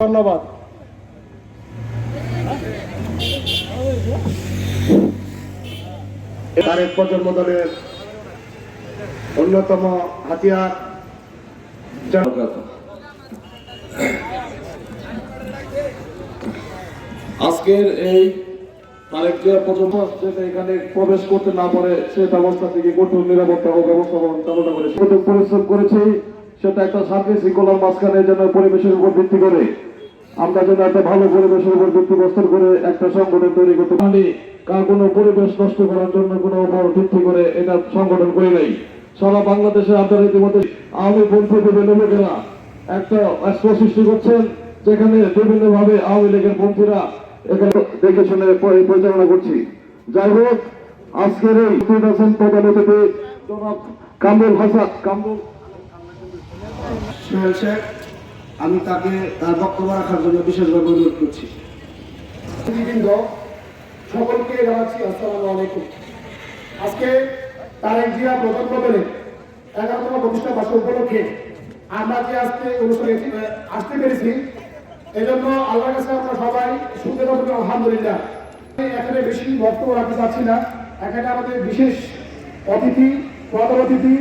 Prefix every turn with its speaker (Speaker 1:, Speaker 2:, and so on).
Speaker 1: ধন্যবাদ। তারেক প্রজন্ম দলের অন্যতম হাতিয়ার
Speaker 2: আজকের এই তারেক জিয়া প্রথম এখানে প্রবেশ করতে না পারে সে ব্যবস্থা থেকে কঠোর নিরাপত্তা ও ব্যবস্থাপনা করে পরিশ্রম করেছি সেটা একটা শৃঙ্খলার মাঝখানে যেন পরিবেশের উপর ভিত্তি করে। আমরা যেন একটা ভালো পরিবেশের উপর ভিত্তি প্রস্তুত করে একটা সংগঠন তৈরি করতে পারি। কার কোনো পরিবেশ নষ্ট করার জন্য কোনো উপর ভিত্তি করে এটা সংগঠন করে নাই। সারা বাংলাদেশের আপনারা ইতিমধ্যে আওয়ামী পন্থী বিভিন্ন লোকেরা একটা অস্ত্র সৃষ্টি করছেন যেখানে বিভিন্ন ভাবে আওয়ামী লীগের পন্থীরা এখানে দেখে শুনে পরিচালনা করছি। যাই হোক আজকের এই নির্বাচন প্রধান অতিথি জনাব কামরুল হাসান কামরুল
Speaker 3: আমি তাকে তার বক্তব্য রাখার জন্য বিশেষভাবে অনুরোধ করছি।
Speaker 1: সকলকে জানাচ্ছি আসসালামু আলাইকুম। আজকে তারেক জিয়া প্রজন্ম দলের এগারোতম প্রতিষ্ঠা বর্ষ উপলক্ষে আমরা যে আজকে অনুষ্ঠানে আসতে পেরেছি, এজন্য আল্লাহর কাছে আমরা সবাই শুনতে পাবো আলহামদুলিল্লাহ। এখানে বেশি বক্তব্য রাখতে চাচ্ছি না। এখানে আমাদের বিশেষ অতিথি, প্রধান অতিথি